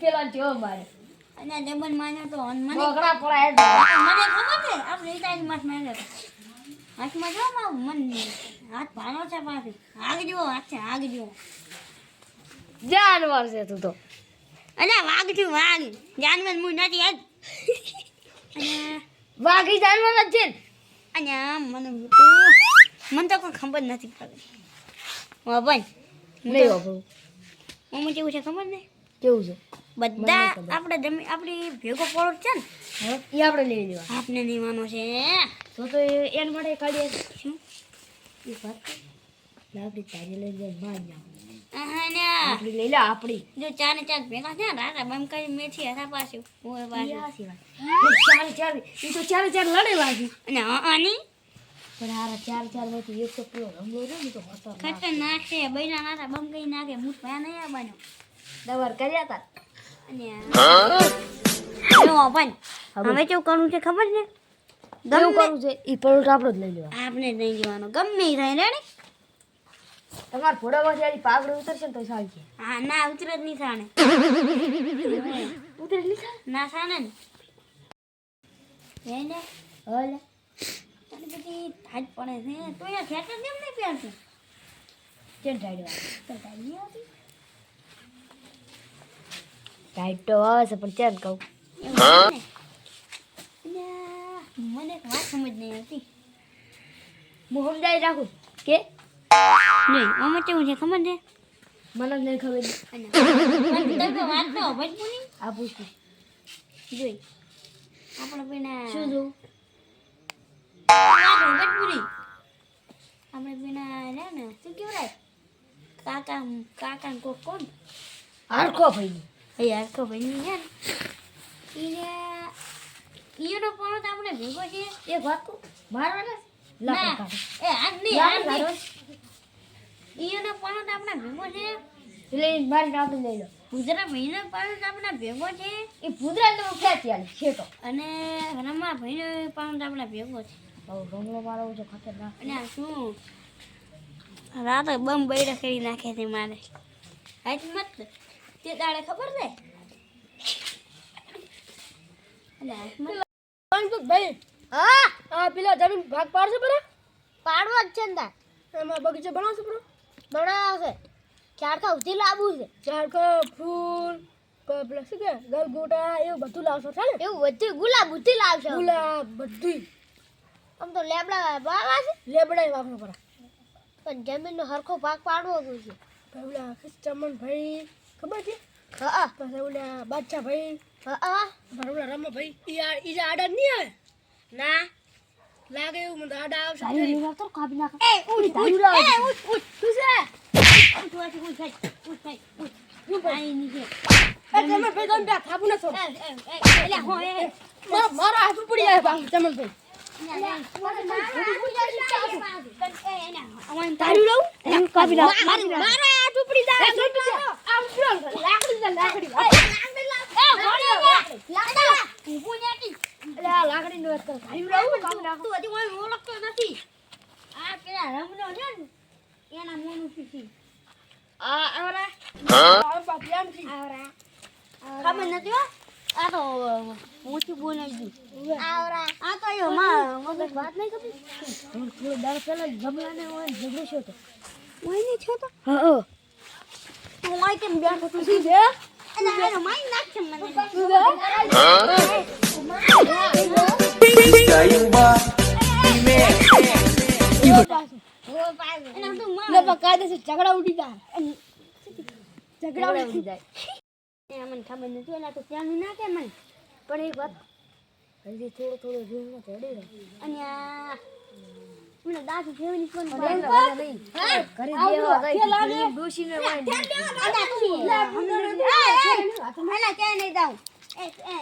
પેલા જો મારે. અને ડબલ માન્યો તો અને મને. બગડા પડાય મને ખબર છે આપણે એ ટાઈમમાં માર્યો હતો હાથમાં જો મારું મન હાથ ભાનો છે પાછી. આગ જુઓ હાથ છે આગ જુઓ જાનવર છે તું તો. અને વાઘ છું વાઘ. જાનવર હું નથી યાદ અને વાઘી જાનવર જ છે. અને આમ મને મને તો કોઈ ખબર નથી પડતી. ભાઈ નહીં વાપરું મમ્મી કેવું છે ખબર ને કેવું છે? બધા આપણે જમી આપણી ભેગો પડો છે ને એ આપણે લઈ લેવા. આપને લેવાનો છે. તો તો એના માટે કાઢીએ શું એ વાત. લાકડી તારી લઈ જાય બહાર લઈ લે આપણી. જો ચાર ને ચાર ભેગા છે રાતા બમ કરી મેથી હતા ઓય સિવાય. ચારે ચારે એ તો ચારે ચાર લડે વાગી અને આની? પણ હારા ચાર ચારમાંથી એક તો પેલો રમલો રહ્યો ને તો ખતરનાક. ખતરનાક છે. બૈરા નાતા બમ કરી નાખે મૂઠ ભયા નહીં આવવાનો. દવાર કર્યા તા. હવે કેવું કરવું છે ખબર છે? ગમે કરવું છે? એ પરોઠ આપણો જ લઈ લેવાનો. આપણે નહીં જવાનું ગમે એ થાય રેડી? તમારા ફોડામાંથી આની પાઘડી ઉતરશે ને તો સારી છે. હા ના ઉતરે જ નહીં થાણે. નહીં લીધા ના થાણે ને. એને હલે. તને બધી ટાઈટ પડે છે. તું અહીંયા ખેતર કેમ નહીં પહેરતું કેમ ટાઈડ તો ટાઈટ નહીં આવતી ટાઈટ તો આવે છે પણ કેમ કહું મને વાત સમજ નહીં આવતી હું સમજાવી રાખું કે નહીં આમાં કેવું છે ખબર છે મને નહીં ખબર વાત તો ભજપુની આ પૂછું જોઈ આપણે પેલા શું જોવું વાત ભજપુરી આપણે પેલા રે ને શું કહેવાય કાકા કાકા કોક કોણ હરખો ભાઈ એ હરખો ભાઈ છે ને એને ઈનો પણ તો આપણે ભેગો છે એક વાત મારવાના ના એ આજ નહીં લાકડા નહીં ઈનો પણ તો આપણે ભેગો છે એટલે બાર આપણે લઈ લો ગુજરાત ભાઈનો પણ આપણે ભેગો છે એ ભૂદરા તો ક્યાંથી છે તો અને રમા ભાઈનો પણ આપણે ભેગો છે હવે રમલો મારો છે ખતરનાક અને આ શું રાતે બમ બૈરા કરી નાખે છે મારે હાચ મત તે દાડે ખબર હાચ ભાઈ હા? આ પેલા જમીન ભાગ પાડશે બરા પાડવો જ છે ને એમાં બગીચો બનાવશે બરા બનાવશે. ચારખા ઉધી લાવવું છે. ઝાડખા ફૂલ પેલા શું કે ગલગોટા એવું બધું લાવશો છે ને? એવું બધું ગુલાબ ઉધી લાવશે. ગુલાબ બધું આમ તો લેબડા વાવા છે. લેબડા વાપરો પડે પણ જમીનનો હરખો ભાગ પાડવો જોઈએ. પેલા ચમન ભાઈ ખબર છે હા પાસે ઓલા બાદશાહ ભાઈ હા ઓલા રામા ભાઈ ઈ આ ઈ જે આડા નહીં આવે ના લાગે એવું મને આડા આવશે તો કાપી નાખ એ ઉઠ તારી લાવ. એ ઉઠ ઉઠ તું છે ઉઠ વાથી ઉઠ થાય ઉઠ થાય ઉઠ આઈ નીચે એ તમે ભાઈ તમે ત્યાં થાબુ ના છોડો એલા હો એ મારો- મારા હાથ ઉપડી જાય પાછું ચમન ભાઈ તારી એમ કાપી નાખ મારી હાથ જાય એ છોટું છે. આમ શું કરે? લાકડી છે, લાકડી એટલે આ લાકડીની વાત કર તારું લઉં કાપી નથી. આ આવરા. આ બાપિયામથી. ખબર નથી હો. આ તો મોટી બોલાઈ આવરા. આ તો યો માં મગજ વાત નહીં ખબર. થોડું થોડું દાળ પહેલા જમલાને હોય ને ઝઘડો છો તો. હોય નહીં છો તો? હા. હું ઓય કેમ બેઠો છું? શું છે? અને આનો માઈ નાખ મને તો ને ઝઘડા ઉડી જાય. ઝઘડા ઉડી જાય. મને ખબર નથી એના તો ત્યાં નાખે મને. પણ એક વાત હજી થોડો થોડો રૂમ ચડી રહ્યો. અને આ મને દાંત જેવની વાત નહીં. ઘરે દેવા ગઈ ડોશીને વાંઈ અલા ક્યાં નહીં જાઉં. એ એ.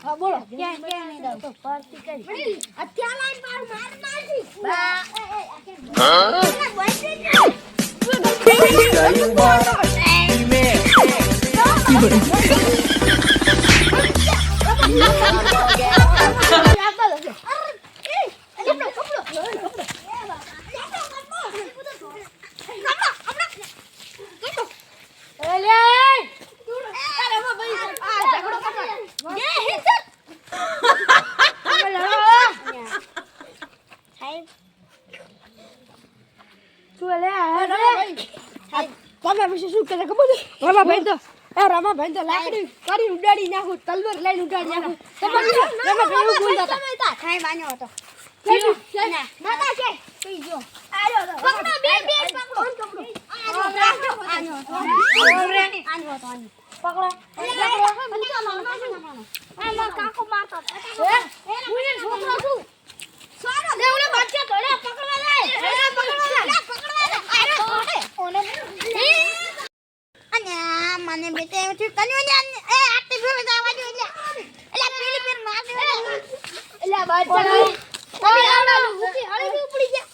હા બોલો. ક્યાં ક્યાં નહીં જાઉં તો પાર્ટી કરી. અત્યારે લાઈન પાર માર મારજી. બા. એ એ આ કે તો એ રમાભાઈ તો લાકડી કરી ઉડાડી નાખું તલવાર લઈને ઉડાડી નાખું તમે રમાભાઈ એવું બોલતા હતા ખાઈ બાન્યો હતો? છે જો પકડો બે બે પકડો આનો આનો આનો હતો પકડો કાકો મારતો હું છોકરો છું. લે, ઓલો મને બેટે એવું થયું કન્યો ને એ આટલી ભૂલ જવા દો એટલે એટલે પેલી પેર માર દે. એલા બચ્ચા તમે આવડા હુકી હળી નહીં ઉપડી ગયા.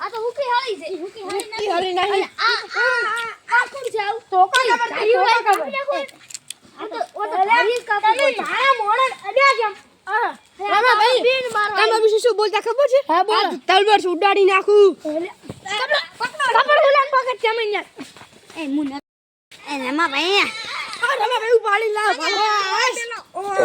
આ તો હુકી હળી છે. હુકી હળી નહીં. આ- આ- આ કોણ છે આવું? ધાર્યું હોય કાપી આ તો- ઓ તો ધાર્યું જ કાપવું પડશે. હા. રમાભાઈ, તમે વિશે શું બોલતા ખબર છે? આ તલવાર ઉડાડી નાખું. કપડ ગુલામ પકડ તમે યાર એ મુન એ રમા ભાઈ. આ ઉપાડી લાવ ઓય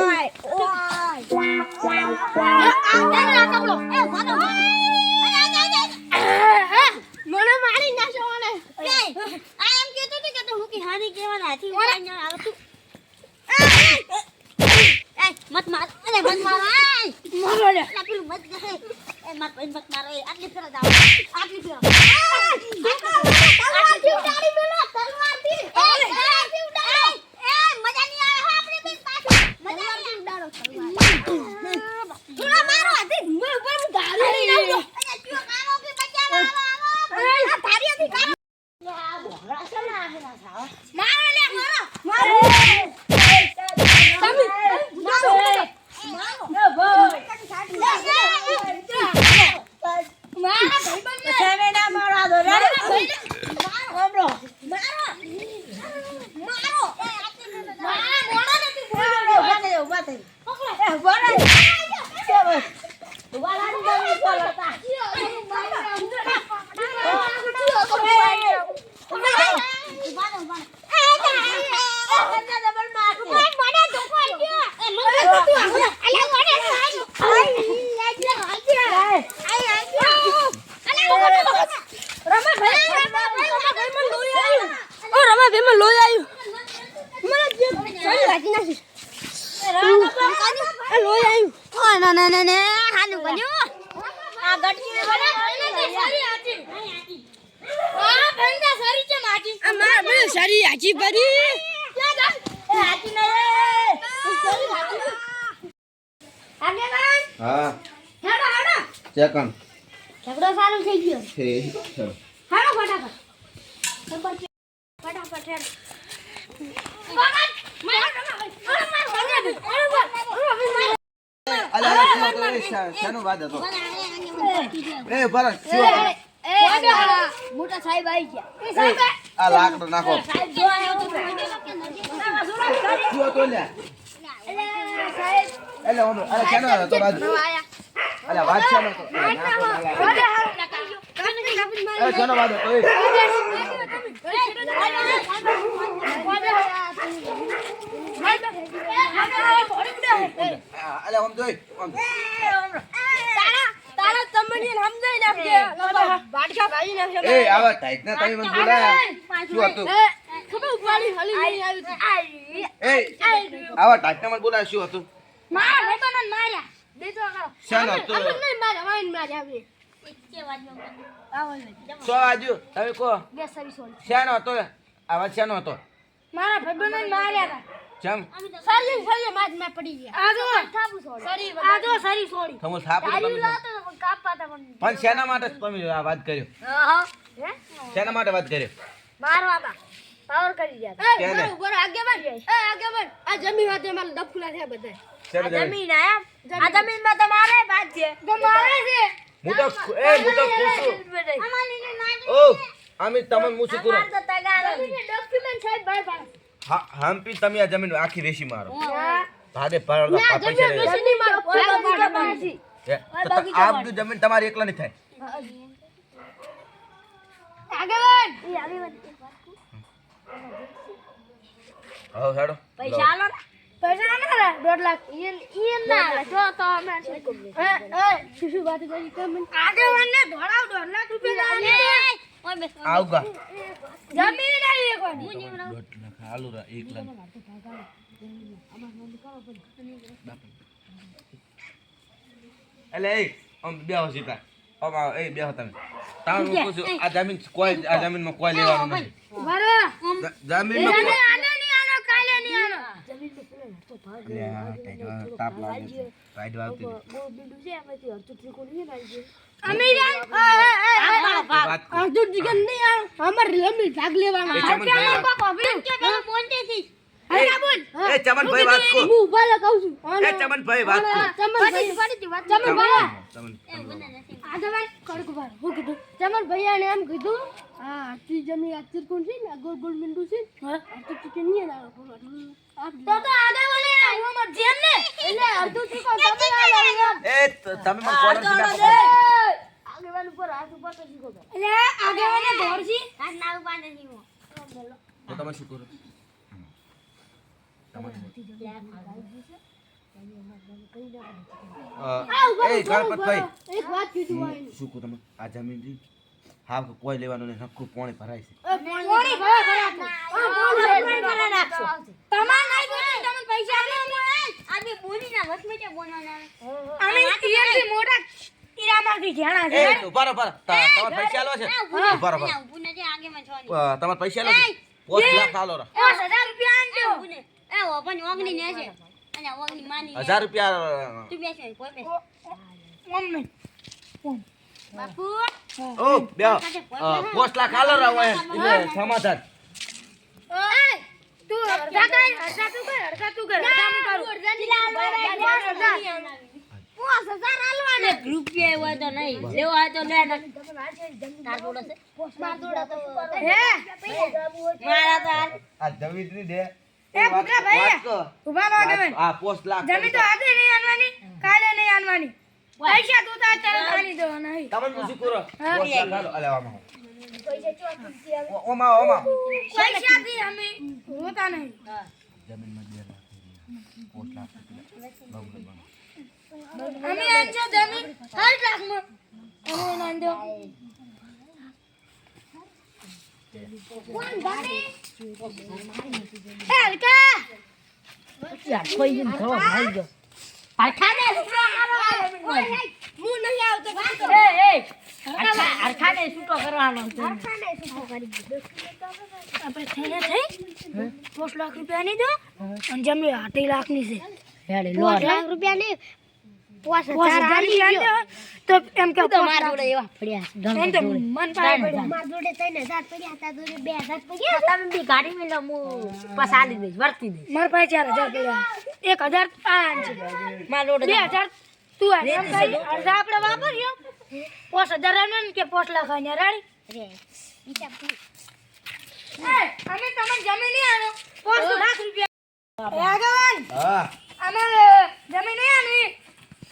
મને મારી નાખો મને મત માર અરે મત માર આય મારો લે અલા પેલું મત ગહે એ મત મત માર એ આટલી ફેર. જાવ આટલી ફેર તલવારથી ઉડાડી મેલો તલવારથી એ તલવારથી ઉડાડો એ મજા નહીં આવે હો આપણે બેન પાછું મજા નહીં ઉડાડો તલવાર થોડા મારો હતી મેં ઉપર હું ધારી નાખો અરે તું કામો કે બચ્ચા આવો આવો આ ધારી હતી કામ આ બોરા છે ના આહેલા સાવ મારો લે મારો મારો તમે મારો મારો એ ભાઈ મારા ભાઈબંધને સેવેના મારા દો રે ઓબરો ઊભા થઈ જાઓ, ઊભા થઈ જાઓ. એ ઊભા રહે. ઓ રમાભાઈ માં લોહી આવ્યું. સારી હાજી ભરી. હા. હેડો હેડો. ઝઘડો સારું થઈ ગયો છે ચલો હેડો ફટાફટ ફટાફટ હેડ. અલે અલે શું હતો એ શા- શાનો વાદ હતો એ ભરત? મોટા સાહેબ આવી ગયા આ લાકડો નાખો સાહેબ જોવા તો એટલે અરે હતો વાદ વાદ હતો વાદ હતો જોઈ તારા સમજાઈ નાખજે બાટકા ભાઈ નાખજે એ આવા ટાઈટ ના તમે મને બોલાયા. શું હતું? ખબર ઉપાડી હલી નહીં આવી એ આવા ટાઈટ ના મને બોલાયા શું હતું? માર બે તો નન માર્યા તો શાનો હતો? નહીં માર્યા વાઈન માર્યા અમે. કે વાગ્યો મને. આવો લે સો આજુ તમે કહો. બે સરી સોરી. શાનો હતો? આવાજ શાનો હતો? મારા ભાઈબંધોને માર્યા હતા. ચમ. સરી સરી માજમાં પડી ગયા. આ થાપુ સોરી સરી આ સરી સોરી થમું થાપું તમે તો કાપા તા પણ પણ શેના માટે? તમે આ વાત કર્યો. હા હે. શેના માટે વાત કર્યો? પાવર કરી ગયા કેને? એ આ જમીન વાતે થયા બધા જમીન? આ જમીન. માં તમારે વાત છે. તમારે છે. હું તો એ હું તો ખુશ છું. અમારી નાની ઓ આમી તમને હું શું કરું ડોક્યુમેન્ટ હા હમ્પી તમે આ જમીન આખી વેચી મારો. ભાદે ભાડે પાડો પૈસા લો. આ બધું જમીન તમારી એકલા ની થાય. આગેવાન! હવે હેડો. પૈસા લો. પૈસા ના રે દોઢ લાખ. ઈયન ના આલે. જો તો અમે એ એ શું વાત કરી? તમે આગેવાન ને ધોળાવ દોઢ લાખ રૂપિયા ના આલે ઓય બેસ. આવ ગા જમીન આવી એક વાર હું. દોઢ લાખ આલુ રા એક લાખ. એટલે એ આમ બેહો સીધા. આમ આવો, એ બેહો તમે. તાણ હું આ જમીન કોઈ આ જમીનમાં કોઈ લેવાનું નથી. બરો જ- જમીનમાં તમે કોઈ- આનો નહીં આનો કાલે નહીં આનો લે, આ ટાઈટ તાપ લાગે છે ટાઈટ વાવતી નથી. અમે જાણ આ ભાગ. વાત કર. અડધું ચિકન નહીં આનો અમાર રમી ભાગ લેવાનો એ ચમન ભાઈ વાત- કે પેલો બોલતી હતી. એ ચમનભાઈ વાત કો હું ઊભા છું એ ચમનભાઈ વાત કો. આ જવાન કીધું એમ કીધું હા આટલી જમી આ ત્રિકોણ છે ને ગોળ ગોળ મીંડું છે હા આટલું ચિકન નહીં લાવો તો તો આગળ વળે આવ્યો અમાર જેમ ને એટલે અડધું ચિકન તમે લાવો એ ત- તમે મને સીધા પકડો. આગેવાન ઉપર હાથ ઉપર તો શીખો એટલે આગેવાને દોડજી હાથ ના ઉપાડે છે હું. તો તમે હા કોઈ લેવાનું નહીં નક્કું પોણી ભરાય છે કોણી બોલે પૈસા બોલવાના. અમે ઈયાથી મોટા ઈરામાંથી ઘેણા છે એ ઊભા રહો, રહો. પૈસા લો છે ઊભા રહો, ઊભું ને જે આગેમાં છો નહીં. રહો. પૈસા લો છે પોસ્ટ લાખ આલો રો 1000 રૂપિયા આ આનજો ઊભું ને. એ ઓપન ઓગની ને છે. અને ઓગની માની 1000 રૂપિયા તું બેસે કોઈ બેસે મમ્મી બાપુ, ઓ બે અ, પોસ્ટ લાખ આલો રા એટલે સમાધાન ઓય તું અડધા કર અડધા તું કર અડધા તું કર અડધા હું કરું પાંચ હજાર આલવાના રૂપિયા હોય તો નહીં. લેવો તો લે ને. તાર જોડે છે? હે? મારા તો આ જમીન દે. એ ભૂખા ભાઈ ઊભા રહો આગેવાન. આ પોસ્ટ લાખ જમીન તો આજે નહીં આનવાની કાલે નહીં આનવાની પૈસા તું તાર તરત આની દો નહીં. તમે શું કરો પોસ્ટ લાખ આલો. અલે આમાં ઓમાં ઓમાં. પૈસા થી અમે હોતા નહીં. જમીનમાં બે લાખ પોસ્ટ લાખ. રૂપિયા. બબલો, બબલો. અમે આનજો જમીન આઠ લાખમાં અમે એને આન દો કોણ એ હલકા. હરખા ને. હું નહીં આવતો હરખા- હરખાને છૂટો કરવાનો છે. આપણે થઈને થઈ. પોસ્ટ લાખ રૂપિયા નહીં દો. અને જમી અઢી લાખની છે લાખ રૂપિયા નહીં તો એમ કે તો મારા જોડે એવા પડ્યા છે. તો મન પાસે પડ્યા તમે બી ગાડી મેં લો, હું પાછા આલી દઈશ વર્તી દઈશ. મારા પાસે ચાર પડ્યા. આ છે મારા જોડે તું આ અડધા આપણે વાપર્યો? પાંચ હજાર આને ને કે પાંચ લાખ આને રાડી? અમે તમને જમીન નહીં આનો લાખ રૂપિયા. અમારે જમીન નહીં આની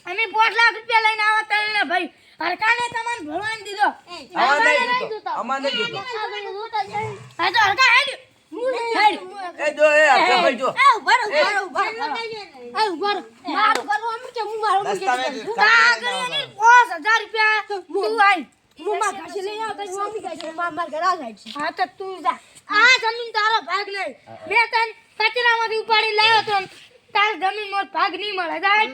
અમે પાંચ લાખ રૂપિયા લઈને આવો તને ભાઈ. હરકાને તમને ભરવાન દીધો. આમાં નહીં જોતો આમાં નહીં જોતો હા તો હરકા હેડ. હેડ. એ જો એ હરકા ભાઈ જો. એ ઊભા રહો, ઊભા રહો, ઊભા એ ઊભા મારું કરવું અમે કે હું મારું કે પાંચ હજાર રૂપિયા તું આઈ હું માં ઘરથી લઈ આવતા હું મારા ઘરે આ જાય છે. હા તો તું જા આ જમીન તારો ભાગ નહીં મેં તને કચરામાંથી ઉપાડી લાવ્યો તો તાર જમીનમાં ભાગ નહીં મળે જાય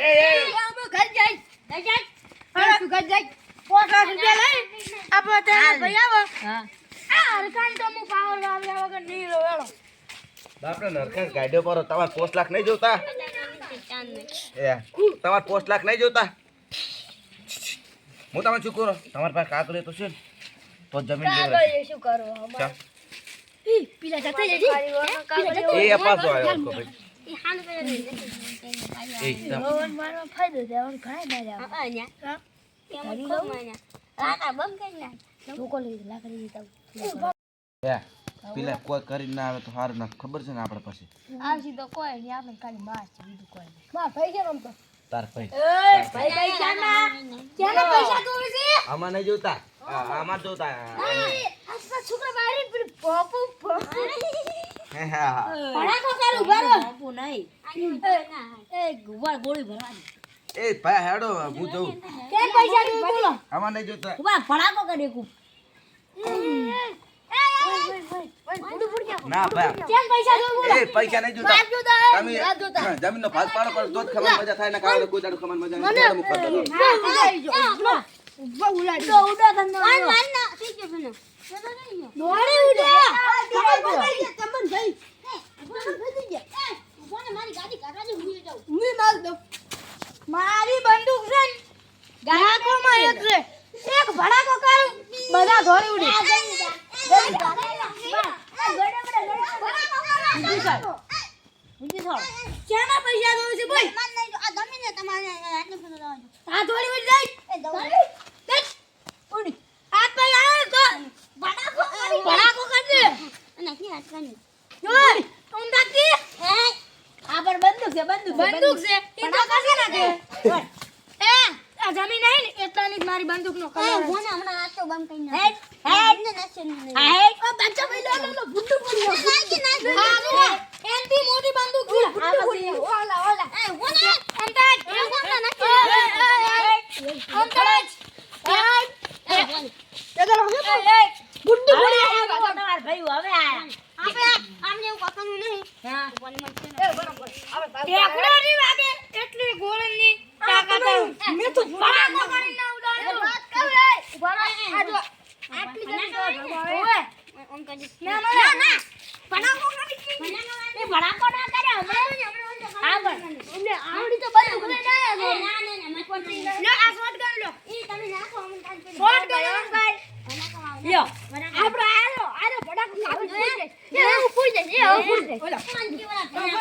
એ એ ઘર જાય હવે તું ઘર જાય પાંચ લાખ રૂપિયા લઈ આપણે ત્યાં ભાઈ આવો હા આ હરકાન તો હું પાવર લાવ્યા વગર નહીં રહો એલો. બાપરે નરખાસ ગાડ્યો પર તમારે પોસ્ટ લાખ નહીં જોતા? એ તમારે પોસ્ટ લાખ નહીં જોતા? હું તમે શું કરો? તમારી પાસે કાગળ તો છે તો જમીન. શું. જતા. એ પાછો આવ્યો ભાઈ. કરે કરી પેલા કોઈ કરી ના આવે તો સારું ના ખબર છે ને આપણે પાસે આવશે તો કોઈ નહીં આપણે ખાલી માર છે બીજું કોઈ નહીં માર ભાઈ છે રમતો તાર ભાઈ ભાઈ ભાઈ ચાના ચાના પૈસા તો છે આમાં નહીં જોતા આ- આમાં જોતા આસપાસ છોકરા બારી પર પોપુ હે, હા, હા. ભણા તો નહીં. એ ગુવાર ગોળી ભરવાની. એ ભાઈ હેડો હું જઉં કેમ પૈસા જોઈએ બોલો આમાં નહીં જોતા ઊભા ભડાકો કરી કુ ના ભાઈ. એ પૈસા નહીં જોતા. તમે જમીનનો ભાગ પાડો પણ તો જ ખબર મજા થાય ને કારણે કોઈ દાડો ખબર મજા નહીં. માર માર ના થઈ ગયો મને દોડી ઉડો ચમન ભાઈ મારી બંદૂક છે ને ગાયકોમાં એક છે એક ભડાકો કરું બધા દોડી ઉડી ક્યાંના પૈસા દઉં છે ભાઈ આ દોડી ઉડી જાય ઉડી હાથ પગ આવે તો ભડાકો કરજે જોઈ હે આ બંદૂક છે બંદૂક બંદૂક છે એ તો કશે નાખે એ આ જમીન નહીં ને એટલાની જ મારી બંદૂકનો કલર હું હમણાં આ તો ઓ બચ્ચા ભાઈ લો લો બુટ્ટુ પડી ગયો હા જો એનથી મોટી બંદૂક છે બુટ્ટુ પડી ગયો ઓલા ઓલા એ ઓલા અંતાજ અંતાજ બુટ્ટુ પડી ગયો તમાર ભાઈ હવે આયા ટેકડોની વાગે એટલી ગોળની તાકાત આવે. મેં તો ભડાકો કરીને ના ઉડાડ્યો. આ જો, આટલી જલ્દી તો ઓવે. ના, ના, ના. ભડાકો કરી કી. એ ભડાકો ના કરે, હમણાં જ, હમણાં જ. હા, પણ. એમને આવડી તો બંદૂક લઈને આયા છો. લો, આ શોટ ગન લો. શોટ ગન લો, ભાઈ. લ્યો. આપણો આયો, આયો ભડાકો ખાવું જ